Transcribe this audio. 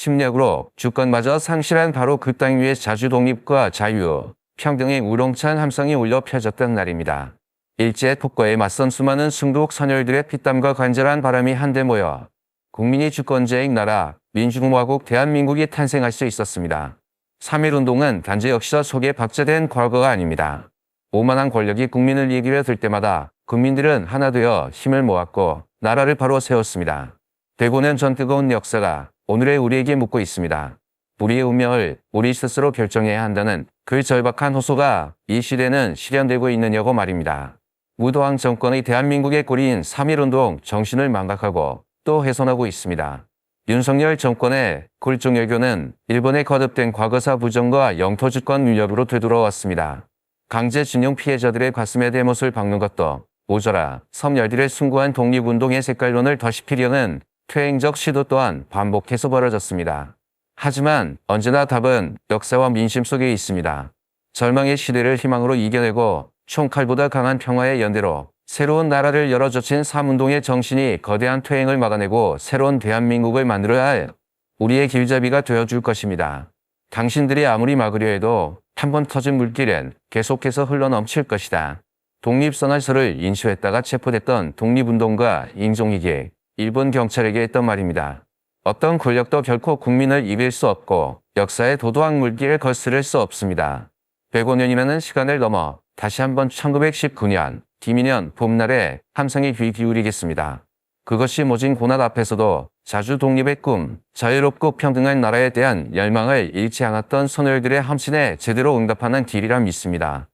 침략으로 주권마저 상실한 바로 그 땅 위에 자주 독립과 자유, 평등의 우렁찬 함성이 울려 펴졌던 날입니다. 일제 폭거에 맞선 수많은 순국 선열들의 피땀과 간절한 바람이 한데 모여 국민이 주권자인 나라 민주공화국 대한민국이 탄생할 수 있었습니다. 3.1운동은 단지 역사 속에 박제된 과거가 아닙니다. 오만한 권력이 국민을 이기려 들 때마다 국민들은 하나 되어 힘을 모았고 나라를 바로 세웠습니다. 105년 전 뜨거운 역사가 오늘의 우리에게 묻고 있습니다. 우리의 운명을 우리 스스로 결정해야 한다는 그 절박한 호소가 이 시대는 실현되고 있느냐고 말입니다. 무도항 정권의 대한민국의 꼬리인 3.1운동 정신을 망각하고 또 훼손하고 있습니다. 윤석열 정권의 굴종 외교는 일본에 거듭된 과거사 부정과 영토주권 위협으로 되돌아왔습니다. 강제징용 피해자들의 가슴에 대못을 박는 것도 모자라 섬열들의 숭고한 독립운동의 색깔론을 더시피려는 퇴행적 시도 또한 반복해서 벌어졌습니다. 하지만 언제나 답은 역사와 민심 속에 있습니다. 절망의 시대를 희망으로 이겨내고 총칼보다 강한 평화의 연대로 새로운 나라를 열어젖힌 삼운동의 정신이 거대한 퇴행을 막아내고 새로운 대한민국을 만들어야 할 우리의 길잡이가 되어줄 것입니다. 당신들이 아무리 막으려 해도 한 번 터진 물길은 계속해서 흘러넘칠 것이다. 독립선언서를 인수했다가 체포됐던 독립운동가 임종익이 일본 경찰에게 했던 말입니다. 어떤 권력도 결코 국민을 이길 수 없고 역사의 도도한 물길을 거스를 수 없습니다. 105년이라는 시간을 넘어 다시 한번 1919년 김인현 봄날에 함성에 귀 기울이겠습니다. 그것이 모진 고난 앞에서도 자주 독립의 꿈, 자유롭고 평등한 나라에 대한 열망을 잃지 않았던 선열들의 함신에 제대로 응답하는 길이라 믿습니다.